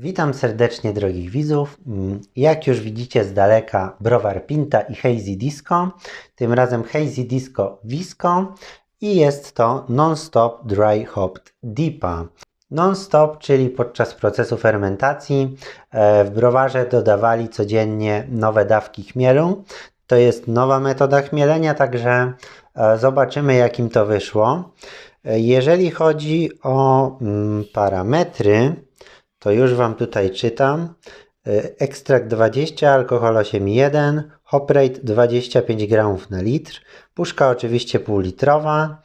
Witam serdecznie drogich widzów. Jak już widzicie z daleka browar Pinta i Hazy Disco. Tym razem Hazy Disco Visco i jest to Non-Stop Dry Hopped Dipa. Non-stop, czyli podczas procesu fermentacji e, w browarze dodawali codziennie nowe dawki chmielu. To jest nowa metoda chmielenia, także e, zobaczymy jak im to wyszło. E, Jeżeli chodzi o mm, parametry, to już Wam tutaj czytam. Y, Ekstrakt 20, alkohol 8,1, hop rate 25 gramów na litr, puszka oczywiście półlitrowa.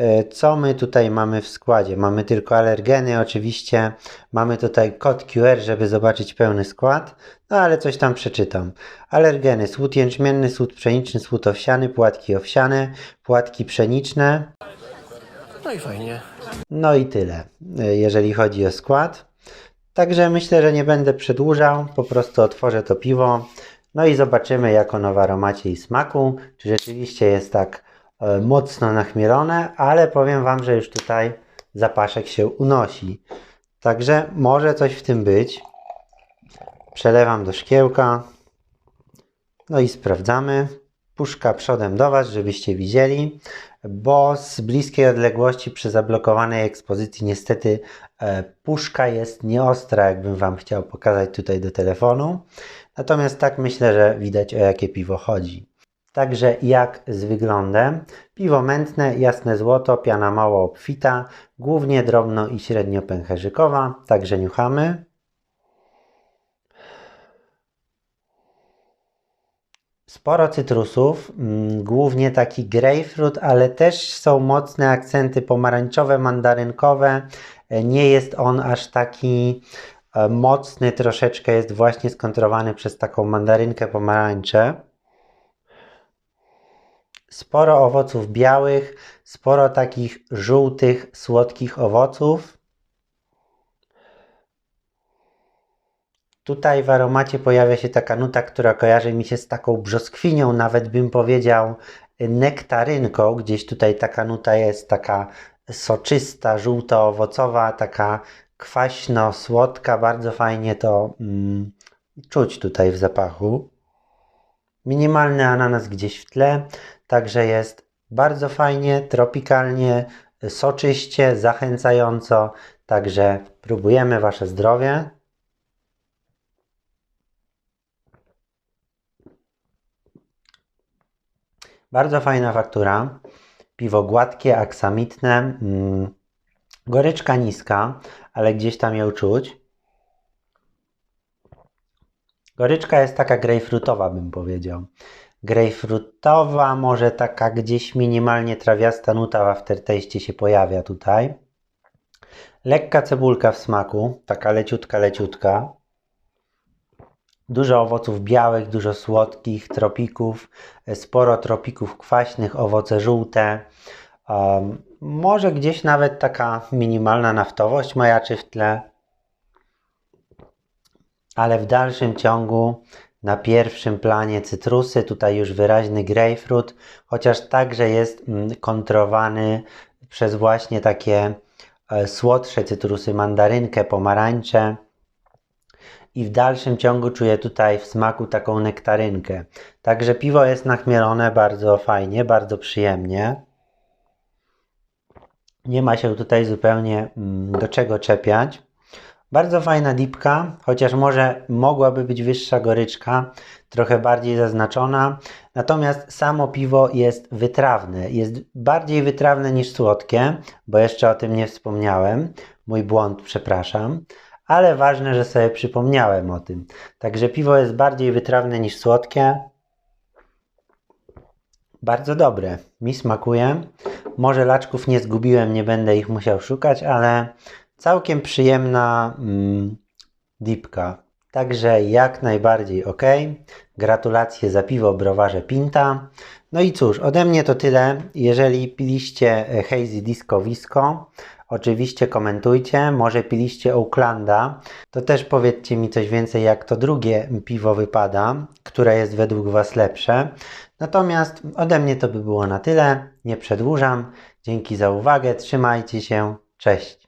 Y, Co my tutaj mamy w składzie? Mamy tylko alergeny, oczywiście. Mamy tutaj kod QR, żeby zobaczyć pełny skład, no ale coś tam przeczytam. Alergeny, słód jęczmienny, słód pszeniczny, słód owsiany, płatki owsiane, płatki pszeniczne, No i fajnie. no i tyle, y, jeżeli chodzi o skład. Także myślę, że nie będę przedłużał, po prostu otworzę to piwo, no i zobaczymy jak ono w aromacie i smaku, czy rzeczywiście jest tak e, mocno nachmielone, ale powiem Wam, że już tutaj zapaszek się unosi. Także może coś w tym być. Przelewam do szkiełka, no i sprawdzamy. Puszka przodem do Was, żebyście widzieli, bo z bliskiej odległości przy zablokowanej ekspozycji niestety e, puszka jest nieostra, jakbym Wam chciał pokazać tutaj do telefonu. Natomiast tak myślę, że widać o jakie piwo chodzi. Także jak z wyglądem? Piwo mętne, jasne złoto, piana mało obfita, głównie drobno i średnio pęcherzykowa, także niuchamy. Sporo cytrusów, mm, głównie taki grapefruit, ale też są mocne akcenty pomarańczowe, mandarynkowe. E, Nie jest on aż taki e, mocny, troszeczkę jest właśnie skontrowany przez taką mandarynkę, pomarańczę. Sporo owoców białych, sporo takich żółtych, słodkich owoców. Tutaj w aromacie pojawia się taka nuta, która kojarzy mi się z taką brzoskwinią, nawet bym powiedział nektarynką. Gdzieś tutaj taka nuta jest taka soczysta, żółto-owocowa, taka kwaśno-słodka. Bardzo fajnie to mm, czuć tutaj w zapachu. Minimalny ananas gdzieś w tle, także jest bardzo fajnie, tropikalnie, soczyście, zachęcająco. Także próbujemy Wasze zdrowie. Bardzo fajna faktura. Piwo gładkie, aksamitne. Mm. Goryczka niska, ale gdzieś tam ją czuć. Goryczka jest taka grejpfrutowa, bym powiedział. Grejpfrutowa, może taka gdzieś minimalnie trawiasta nuta w aftertaście się pojawia tutaj. Lekka cebulka w smaku, taka leciutka, leciutka. Dużo owoców białych, dużo słodkich, tropików, sporo tropików kwaśnych, owoce żółte. Um, może gdzieś nawet taka minimalna naftowość majaczy w tle. Ale w dalszym ciągu na pierwszym planie cytrusy, tutaj już wyraźny grapefruit, chociaż także jest mm, kontrowany przez właśnie takie e, słodsze cytrusy, mandarynkę, pomarańcze. I w dalszym ciągu czuję tutaj w smaku taką nektarynkę. Także piwo jest nachmielone bardzo fajnie, bardzo przyjemnie. Nie ma się tutaj zupełnie mm, do czego czepiać. Bardzo fajna dipka, chociaż może mogłaby być wyższa goryczka, trochę bardziej zaznaczona. Natomiast samo piwo jest wytrawne. Jest bardziej wytrawne niż słodkie, bo jeszcze o tym nie wspomniałem. Mój błąd, przepraszam. Ale ważne, że sobie przypomniałem o tym. Także piwo jest bardziej wytrawne niż słodkie. Bardzo dobre. Mi smakuje. Może laczków nie zgubiłem, nie będę ich musiał szukać, ale całkiem przyjemna mm, dipka. Także jak najbardziej ok. Gratulacje za piwo browarze Pinta. No i cóż, ode mnie to tyle. Jeżeli piliście e, Hazy Disco Visco, oczywiście komentujcie. Może piliście Oaklanda, to też powiedzcie mi coś więcej, jak to drugie piwo wypada, które jest według Was lepsze. Natomiast ode mnie to by było na tyle. Nie przedłużam. Dzięki za uwagę. Trzymajcie się. Cześć.